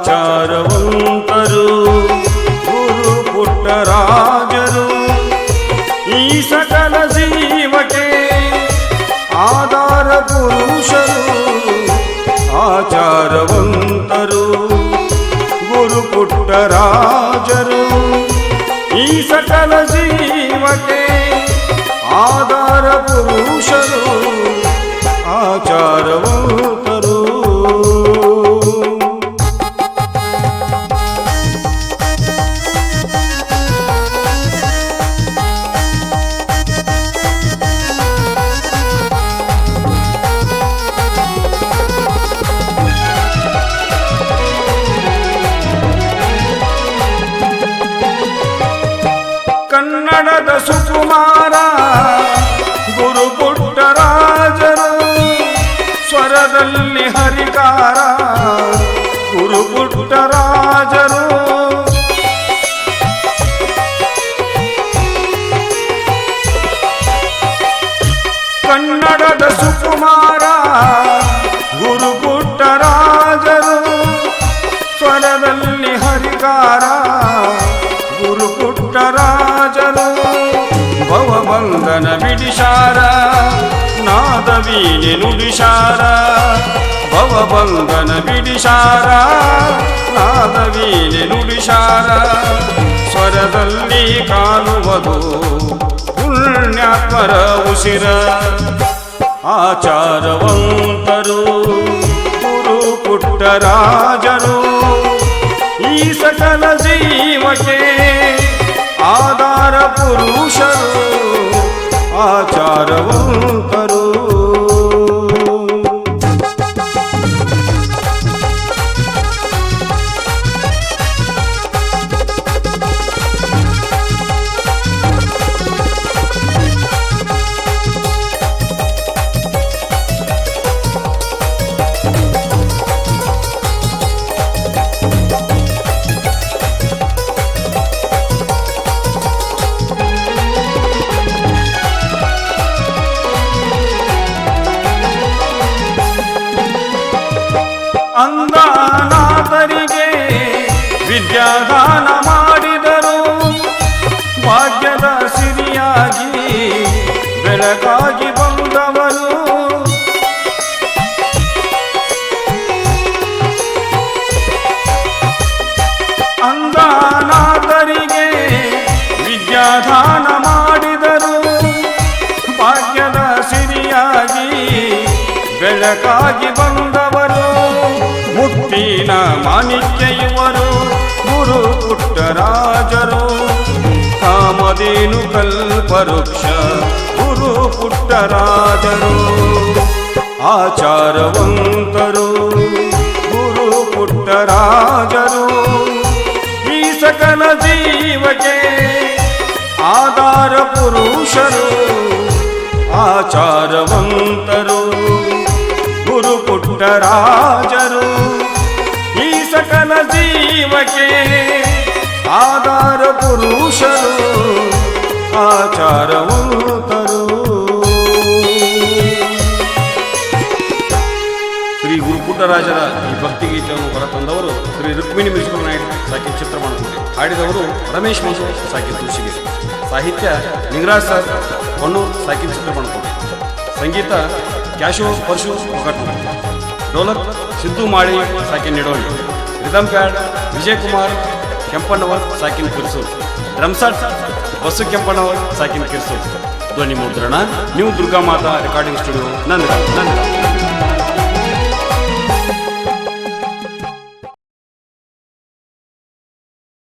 ಆಚಾರವಂತರು ಗುರು ಪುಟ್ಟರಾಜರು ಈ ಸಕಲ ಜೀವಕ್ಕೆ ಆಧಾರ ಪುರುಷರು ಆಚಾರವಂತರು ಗುರು ಪುಟ್ಟರಾಜರು ಈ ಸಕಲ ಸ್ವರದಲ್ಲಿ ಹರಿಕಾರ ಗುರು ಪುಟ್ಟರಾಜರು ಕನ್ನಡದ ಸುಕುಮಾರ ಗುರು ಪುಟ್ಟರಾಜರು ಸ್ವರದಲ್ಲಿ ಹರಿಕಾರ ಗುರು ಪುಟ್ಟರಾಜರು ಭವಬಂಧನ ಬಿಡಿಶಾರ ನಾದವೀಣೆ ನುಡಿಶಾರ ಭವಬಂಧನ ಬಿಡಿಶಾರ ನಾದವೀಣೆ ನುಡಿಶಾರ ಸ್ವರದಲ್ಲಿ ಕಾಣುವುದು ಪುಣ್ಯಾತ್ಮರ ಉಸಿರ ಆಚಾರವಂತರು ಗುರು ಪುಟ್ಟರಾಜರು ಈ ಸಕಲ ಜೀವಕ್ಕೆ ವಿದ್ಯಾದಾನ ಮಾಡಿದರು. ಭಾಗ್ಯದ ಸಿರಿಯಾಗಿ ಬೆಳಕಾಗಿ ಬಂದವರು. ಮುಕ್ತಿನ ಮಾಣಿಕ್ಯ ಇವರು, ಗುರು ಪುಟ್ಟರಾಜರು ಕಾಮದೇನು ಕಲ್ಪವೃಕ್ಷ, ಗುರು ಪುಟ್ಟರಾಜರು ಆಚಾರವಂತರು, ಗುರು ಪುಟ್ಟರಾಜರು ಪುರುಷರು, ಆಚಾರವಂತರು, ಗುರು ಪುಟ್ಟರಾಜರು ಈ ಸಕಲ ಜೀವಕ್ಕೆ ಆಧಾರ ಪುರುಷರು, ಆಚಾರವಂತರು. ಶ್ರೀ ಗುರು ಪುಟ್ಟರಾಜರ ಈ ಭಕ್ತಿಗೀತೆಯನ್ನು ಹೊರತಂದವರು ಶ್ರೀ ರುಕ್ಮಿಣಿ ಮಿಶ್ರ ನಾಯ್ಡು ಸಾಕಿ ಚಿತ್ರವನ್ನು ಹಾಡಿದವರು ರಮೇಶ್ ಮಸು ಸಾಕಿ ತುಳಸಿಗೆ ಸಾಹಿತ್ಯ ನಿಂಗರಾಜ್ ಸರ್ ಹೊನ್ನೂರು ಸಾಕಿ ಚಿತ್ರಮಣಕೋಟೆ ಸಂಗೀತ, ಕ್ಯಾಶು, ಪರಶು ಒಗಟ್ಟು ಡೋಲಕ್ ಸಿದ್ದು ಮಾಡಿ ಸಾಕಿನ್ ನೀಡೋಣ ರಿದಮ್ ಪ್ಯಾಡ್ ವಿಜಯ್ ಕುಮಾರ್ ಕೆಂಪಣ್ಣವರ್ ಸಾಕಿನ್ ಕಿರಿಸು. ಡ್ರಮ್ ಬಸು ಬಸ್ಸು ಕೆಂಪಣ್ಣವರ್ ಸಾಕಿನ್ ಕಿರಿಸು. ಧ್ವನಿ ಮುದ್ರಣ new Durga Mata recording studio ನಂದ ನಂದಗಾಂವ್